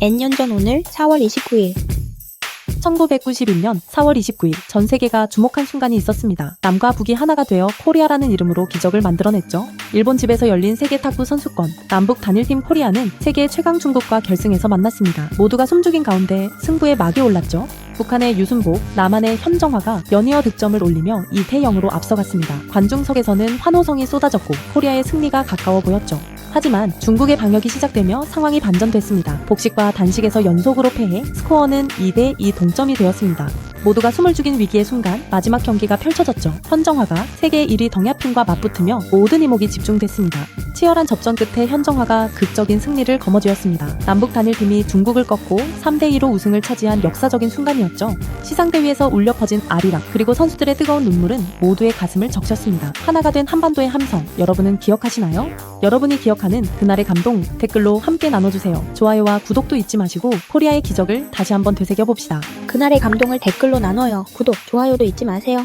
N년 전 오늘 4월 29일 1991년 4월 29일 전 세계가 주목한 순간이 있었습니다. 남과 북이 하나가 되어 코리아라는 이름으로 기적을 만들어냈죠. 일본 집에서 열린 세계 탁구 선수권 남북 단일팀 코리아는 세계 최강 중국과 결승에서 만났습니다. 모두가 숨죽인 가운데 승부의 막이 올랐죠. 북한의 유순복, 남한의 현정화가 연이어 득점을 올리며 2대 0으로 앞서갔습니다. 관중석에서는 환호성이 쏟아졌고 코리아의 승리가 가까워 보였죠. 하지만 중국의 방역이 시작되며 상황이 반전됐습니다. 복식과 단식에서 연속으로 패해 스코어는 2대 2 동점이 되었습니다. 모두가 숨을 죽인 위기의 순간 마지막 경기가 펼쳐졌죠. 현정화가 세계 1위 덩야핑과 맞붙으며 모든 이목이 집중됐습니다. 치열한 접전 끝에 현정화가 극적인 승리를 거머쥐었습니다. 남북 단일 팀이 중국을 꺾고 3대 2로 우승을 차지한 역사적인 순간이었죠. 시상대 위에서 울려 퍼진 아리랑 그리고 선수들의 뜨거운 눈물은 모두의 가슴을 적셨습니다. 하나가 된 한반도의 함성 여러분은 기억하시나요? 여러분이 기억하는 그날의 감동 댓글로 함께 나눠주세요. 좋아요와 구독도 잊지 마시고 코리아의 기적을 다시 한번 되새겨봅시다. 그날의 감동을 댓글로 나눠요. 구독, 좋아요도 잊지 마세요.